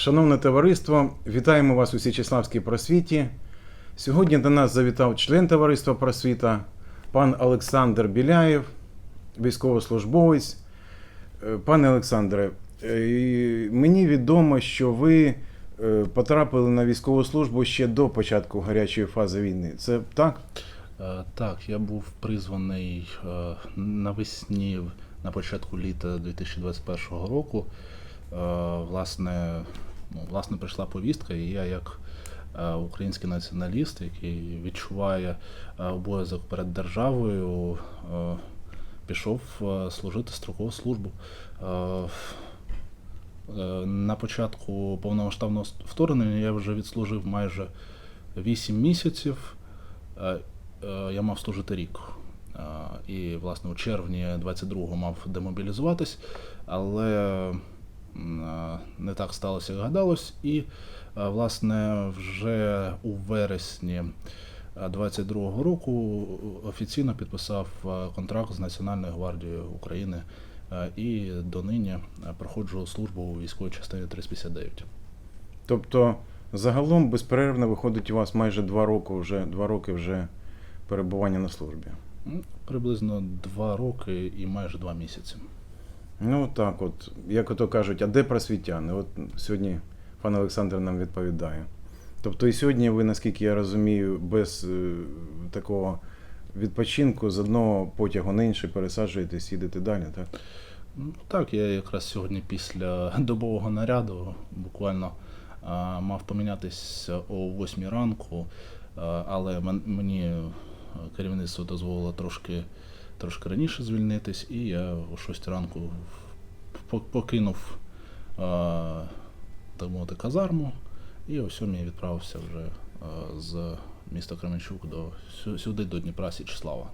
Шановне товариство, вітаємо вас у Січеславській просвіті. Сьогодні до нас завітав член товариства просвіта, пан Олександр Біляєв, військовослужбовець. Е, Пане Олександре, е, мені відомо, що ви е, потрапили на військову службу ще до початку гарячої фази війни. Це так? Так, я був призваний навесні на початку літа 2021 року. Власне, ну, власне, прийшла повістка, і я як е, український націоналіст, який відчуває е, обов'язок перед державою, е, пішов служити строкову службу. На початку повномасштабного вторгнення я вже відслужив майже 8 місяців. Я мав служити рік. І, власне, у червні 22-го мав демобілізуватись, але не так сталося, як гадалось. І, власне, вже у вересні 22-го року офіційно підписав контракт з Національною гвардією України і донині проходжу службу у військовій частині 359. Тобто, загалом безперервно виходить у вас майже два роки вже, два роки вже перебування на службі. Приблизно два роки і майже два місяці. Ну так, от, як ото кажуть, а де просвітяни? От сьогодні пан Олександр нам відповідає. Тобто і сьогодні ви, наскільки я розумію, без е, такого відпочинку з одного потягу на інший пересаджуєтесь, їдете далі, так? Ну, Так, я якраз сьогодні після добового наряду буквально а, мав помінятися о 8 ранку, а, але мені керівництво дозволило трошки, трошки раніше звільнитись, і я о 6 ранку покинув так мовити, казарму, і о 7 відправився вже з міста Кременчук до сюди, до Дніпра Січеслава.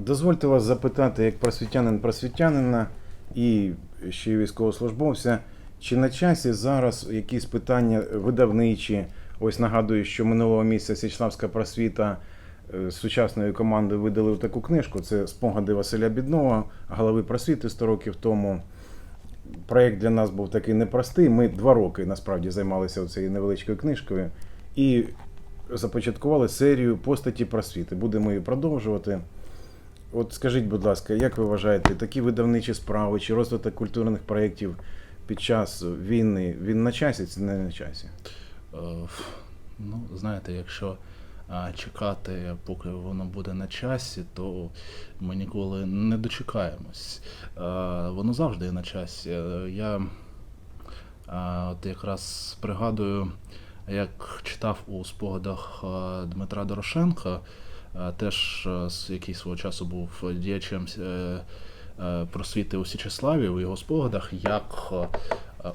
Дозвольте вас запитати, як просвітянин просвітянина і ще військовослужбовця, чи на часі зараз якісь питання видавничі? Ось нагадую, що минулого місяця Січславська просвіта з сучасної команди видали таку книжку. Це спогади Василя Біднова, голови просвіти 100 років тому. Проєкт для нас був такий непростий. Ми два роки насправді займалися цією невеличкою книжкою і започаткували серію постаті просвіти. Будемо її продовжувати. От скажіть, будь ласка, як ви вважаєте, такі видавничі справи чи розвиток культурних проєктів під час війни він на часі чи не на часі? Е, Ну, знаєте, якщо чекати, поки воно буде на часі, то ми ніколи не дочекаємось. Воно завжди є на часі. Я от якраз пригадую, як читав у спогадах Дмитра Дорошенка, теж який свого часу був діячем е, е, просвіти у Січеславі, у його спогадах, як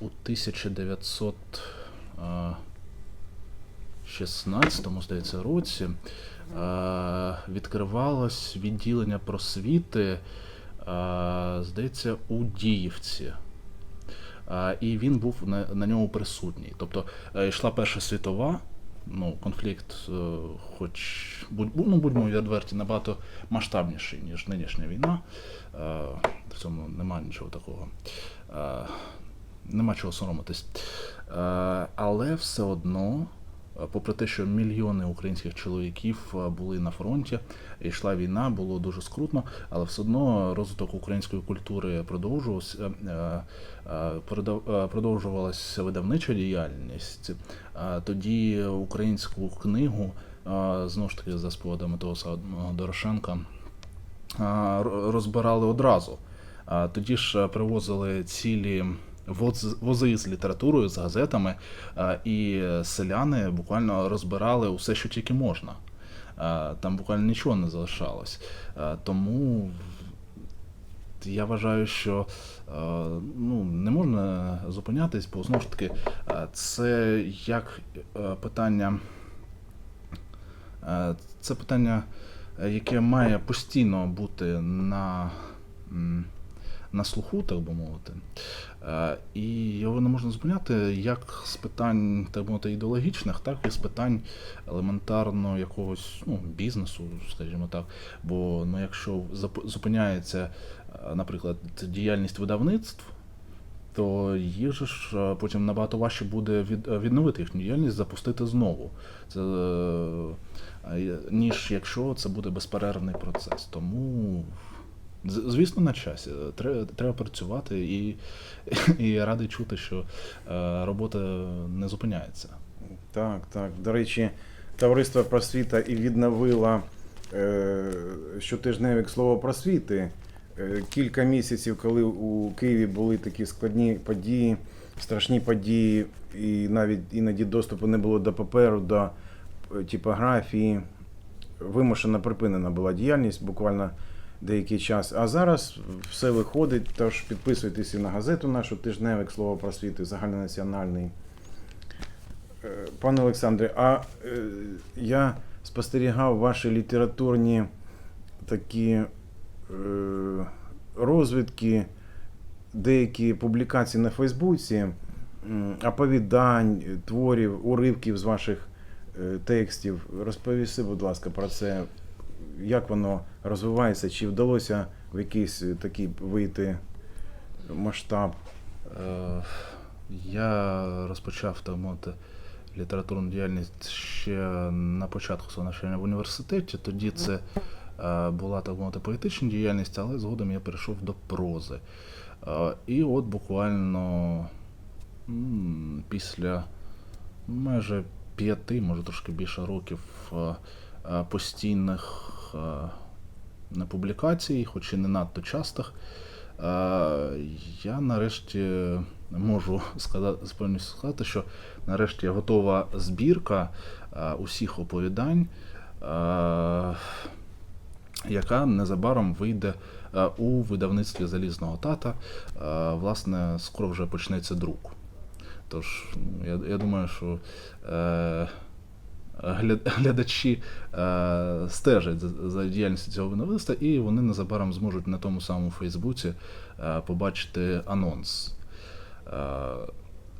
у 1900 е, 16-му, здається, році е, відкривалось відділення просвіти, е, здається, у Діївці. Е, І він був на, на ньому присутній. Тобто йшла Перша світова, ну, конфлікт, хоч будь, ну, будьмо відверті, набагато масштабніший, ніж нинішня війна. В цьому немає нічого такого. Нема чого соромитись. Але все одно, попри те, що мільйони українських чоловіків е, були на фронті, йшла війна, було дуже скрутно, але все одно розвиток української культури продовжувався, е, е, продов- е, продовжувалася видавнича діяльність. Е, Тоді українську книгу, е, знову ж таки, за спогадами того самого Дорошенка, розбирали одразу. Тоді ж е, привозили цілі вози з літературою, з газетами, і селяни буквально розбирали усе, що тільки можна. Там буквально нічого не залишалось. Тому я вважаю, що е, ну, не можна зупинятись, бо знову ж таки, е, це як е, питання. Е, Це питання, е, яке має постійно бути на, на слуху, так би мовити. Е, І його не можна зупиняти як з питань так би мовити, ідеологічних, так і з питань елементарно якогось ну, бізнесу, скажімо так. Бо ну, якщо зупиняється, е, наприклад, діяльність видавництв, то їх же ж е, потім набагато важче буде від, відновити їхню діяльність, запустити знову. Це, ніж якщо це буде безперервний процес. Тому, звісно, на часі. Треба, працювати і, і радий чути, що е, робота не зупиняється. Так, так. До речі, товариство просвіта і відновило е, щотижневик слово просвіти. Е, кілька місяців, коли у Києві були такі складні події, страшні події, і навіть іноді доступу не було до паперу, до типографії. Вимушено припинена була діяльність буквально деякий час. А зараз все виходить, тож підписуйтесь і на газету нашу тижневик слово просвіти, загальнонаціональний. Е, Пане Олександре, а е, я спостерігав ваші літературні такі е, розвідки, деякі публікації на Фейсбуці, оповідань, творів, уривків з ваших текстів. Розповісти, будь ласка, про це, як воно розвивається, чи вдалося в якийсь е, такий вийти масштаб? Е, Я розпочав мовити літературну діяльність ще на початку свого навчання в університеті. Тоді це е, була так мовити поетична діяльність, але згодом я перейшов до прози. І от буквально після майже п'яти, може трошки більше років постійних е, не публікацій, хоч і не надто частих. Е, Я нарешті можу сказати, з певністю сказати, що нарешті готова збірка е, усіх оповідань, яка незабаром вийде у видавництві залізного тата. Власне, скоро вже почнеться друк. Тож, ну, я, я думаю, що е, глядачі е, стежать за, діяльністю цього видавництва, і вони незабаром зможуть на тому самому Фейсбуці е, побачити анонс. Е,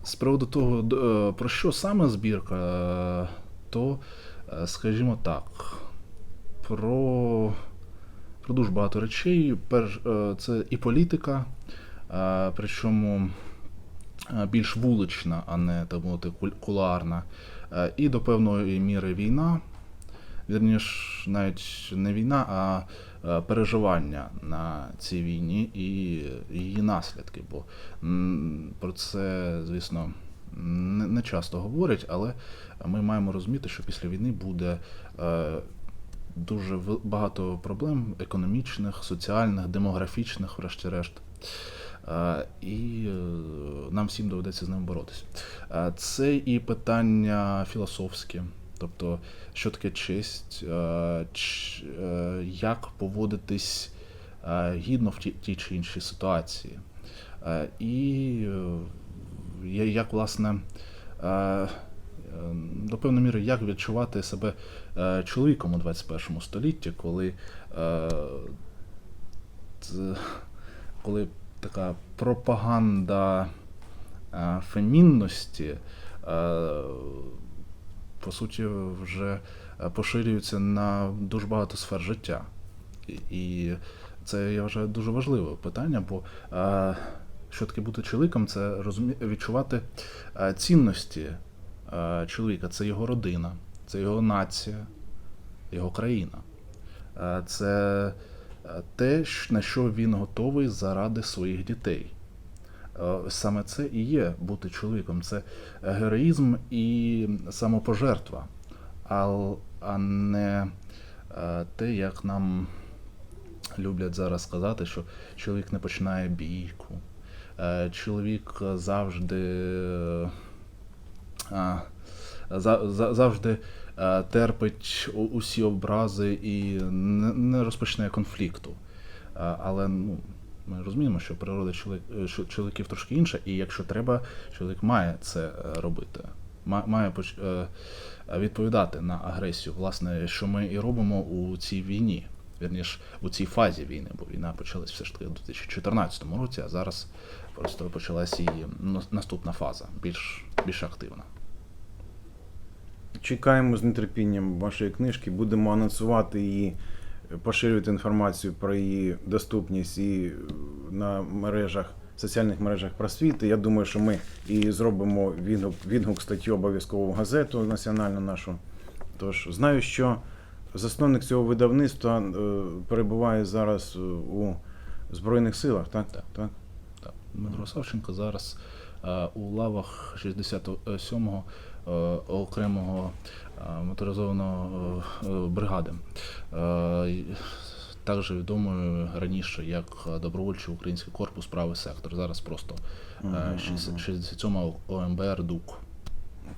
з приводу того, про що саме збірка, то, скажімо так, про, про дуже багато речей. Це і політика, причому більш вулична, а не кулуарна. Е, І до певної міри війна. Вірніш, навіть не війна, а е, переживання на цій війні і її наслідки. Бо про це, звісно, не, часто говорять, але ми маємо розуміти, що після війни буде е, дуже багато проблем економічних, соціальних, демографічних, врешті-решт. Е, І е, нам всім доведеться з ним боротися. Е, Це і питання філософське, тобто, що таке честь, як поводитись гідно в ті- тій чи іншій ситуації. І як, власне, до певної міри, як відчувати себе чоловіком у 21 столітті, коли, коли така пропаганда е, фемінності, е, по суті, вже поширюється на дуже багато сфер життя. І- це я вважаю дуже важливе питання, бо е, що таке бути чоловіком, це розумі... відчувати цінності чоловіка. Це його родина, це його нація, його країна. Це те, на що він готовий заради своїх дітей. Е, Саме це і є бути чоловіком. Це героїзм і самопожертва, а, не е, те, як нам люблять зараз сказати, що чоловік не починає бійку. Е, Чоловік завжди, е, завжди е, терпить усі образи і не, не розпочне конфлікту. Е, Але ну, ми розуміємо, що природа е, чоловіків трошки інша, і якщо треба, чоловік має це е, робити. Має е, відповідати на агресію, власне, що ми і робимо у цій війні, вірніш, у цій фазі війни, бо війна почалась все ж таки у 2014 році, а зараз просто почалась її ну, наступна фаза, більш, більш активна. Чекаємо з нетерпінням вашої книжки, будемо анонсувати її, поширювати інформацію про її доступність і на мережах соціальних мережах просвіти. Я думаю, що ми і зробимо відгук, відгук статтю обов'язково в газету національну нашу. Тож знаю, що засновник цього видавництва е, перебуває зараз е, у Збройних силах, так? Так. так? Так, Дмитро Савченко зараз е, у лавах 67-го е, окремого е, моторизованого е, е, бригади. Е, Також відомою раніше як е, добровольчий український корпус правий сектор. Зараз просто е, 60 67 ОМБР ДУК.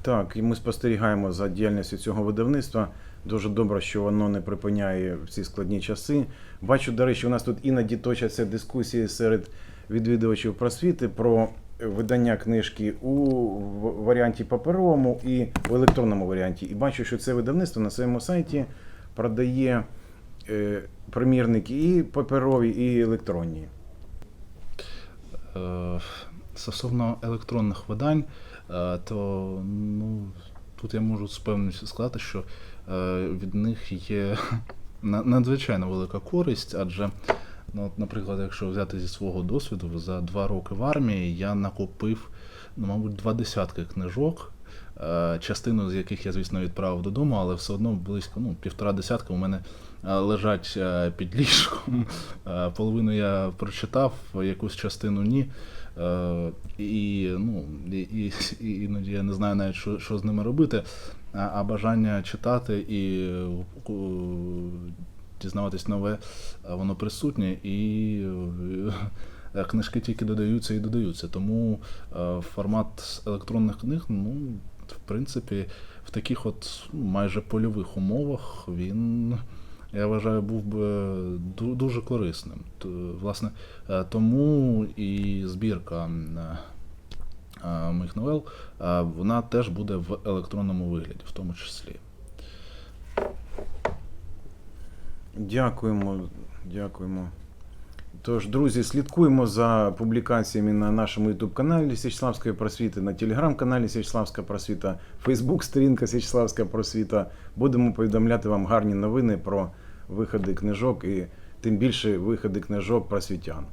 Так, і ми спостерігаємо за діяльністю цього видавництва. Дуже добре, що воно не припиняє в ці складні часи. Бачу, до речі, у нас тут іноді точаться дискусії серед відвідувачів просвіти про видання книжки у варіанті паперовому і в електронному варіанті. І бачу, що це видавництво на своєму сайті продає е, примірники і паперові, і електронні. Е, Стосовно електронних видань, е, то ну, тут я можу з певністю сказати, що від них є надзвичайно велика користь, адже, ну, от, наприклад, якщо взяти зі свого досвіду, за два роки в армії я накопив, ну, мабуть, два десятки книжок. е, Частину з яких я, звісно, відправив додому, але все одно близько ну, півтора десятка у мене е, лежать е, під ліжком. Половину я прочитав, якусь частину ні. І, ну, і, і, іноді я не знаю навіть, що, що з ними робити. А, бажання читати і дізнаватись нове, воно присутнє, і е, книжки тільки додаються і додаються. Тому е, формат електронних книг, ну, в принципі, в таких от ну, майже польових умовах він. Я вважаю, був би дуже корисним. Власне, е, тому і збірка моїх новел, вона теж буде в електронному вигляді, в тому числі. Дякуємо, дякуємо. Тож, друзі, слідкуємо за публікаціями на нашому youtube каналі Січславської просвіти, на телеграм-каналі Січславська просвіта, Фейсбук-сторінка Січславська просвіта. Будемо повідомляти вам гарні новини про виходи книжок і тим більше виходи книжок просвітян.